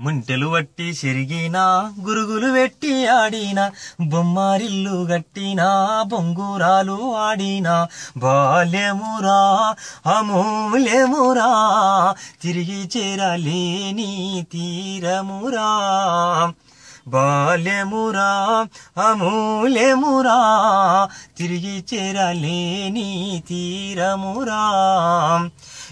ముంటెలు వట్టి చెరిగినా గురుగులు వెట్టి ఆడినా బొమ్మారిల్లు గట్టినా బొంగురాలు ఆడినా బాల్యమురా అమూల్యమురా తిరిగి చేరలేని తీరమురా. బాల్యమురా అమూల్యమురా తిరిగి చేరలేని తీరమురా.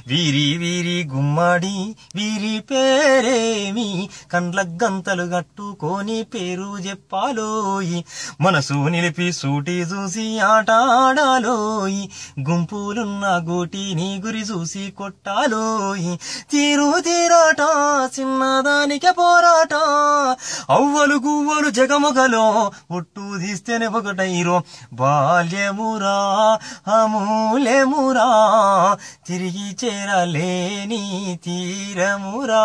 వీరి వీరి గుమ్మడి వీరి పేరేమి కండ్ల గంతలు కట్టుకొని పేరు చెప్పాలోయి. మనసు నిలిపి సూటి చూసి ఆటాడాలోయి. గుంపులున్న గోటిని గురి చూసి కొట్టాలోయి. తీరు తీరాట చిన్నదానికే పోరాట. అవ్వ గువ్వలు జగమగలో ఒట్టు తీస్తేనే ఒకటైరో. బాల్యమురా అమూల్యమురా తిరిగి చేరలేని తీరమురా.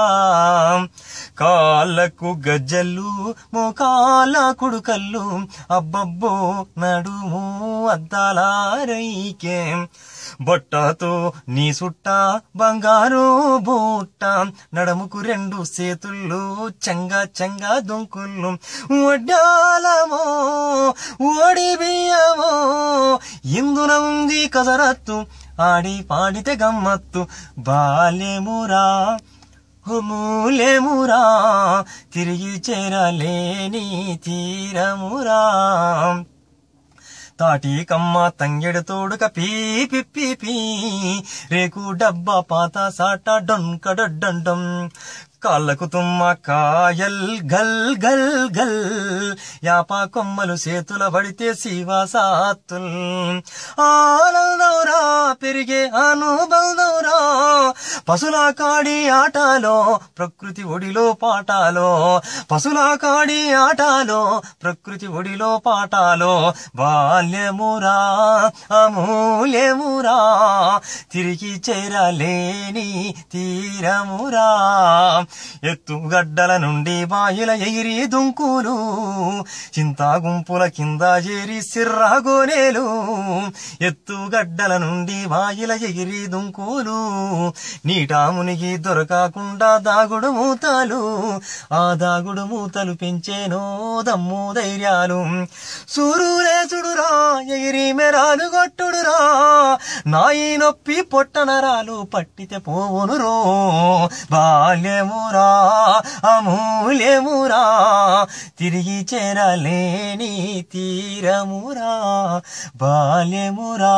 కాళ్ళకు గజ్జలు మోకాల కుడుకల్లు. అబ్బబ్బో నడుము అద్దాలారైకే. బొట్టతో నీ సుట్ట బంగారు బూట్ట నడముకు రెండు సేతుళ్ళు చంగా చంగా దొంకుళ్ళు వడ్డాలమో ఓడి బియ్యమో ఇందున ఉంది కదరత్తు ఆడి పాడితే గమ్మత్తు. బాల్యమురా మూలేమురా తిరిగి చేరలేని తీరమురా. తాటి కమ్మ తంగెడు తోడుక పీ పిప్పి పీ రేకు డబ్బా పాత సాట డొంక డొడ్డం కాళ్ళకు తుమ్మ కాయల్ గల్ గల్ గల్. యాప కొమ్మలు చేతుల పడితే శివసాత్తుల్ ఆనందౌరా పెరిగే ఆటలో పశుల కాడి ఆటలో ప్రకృతి ఒడిలో పాటాలో పశుల కాడి ఆటలో ప్రకృతి ఒడిలో పాటాలో బాల్యమురా అమూల్యమురా తిరిగి చేరలేని తీరమురా. ఎత్తుగడ్డల నుండి బాయిల ఎగిరి దుంకులు చింతా గుంపుల కింద చేరి సిర్రాగోనేలు ఎత్తుగడ్డల నుండి బాయిల ఎగిరి దుంకులు నీటా దొరకాకుండా దొరకకుండా దాగుడు మూతలు ఆ దాగుడు మూతలు పెంచేనో దమ్ము ధైర్యాలు. సూరులే లేచుడురా ఎగిరి మెరాలు కొట్టుడురా నాయి నొప్పి పొట్టనరాలు పట్టితే పోవునురో. బాల్యమురా అమూల్యమురా తిరిగి చేరలేని తీరమురా. బాల్యమురా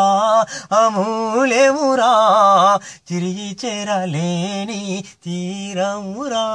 అమూల్యమురా తిరిగి చేరలేని తీరమురా.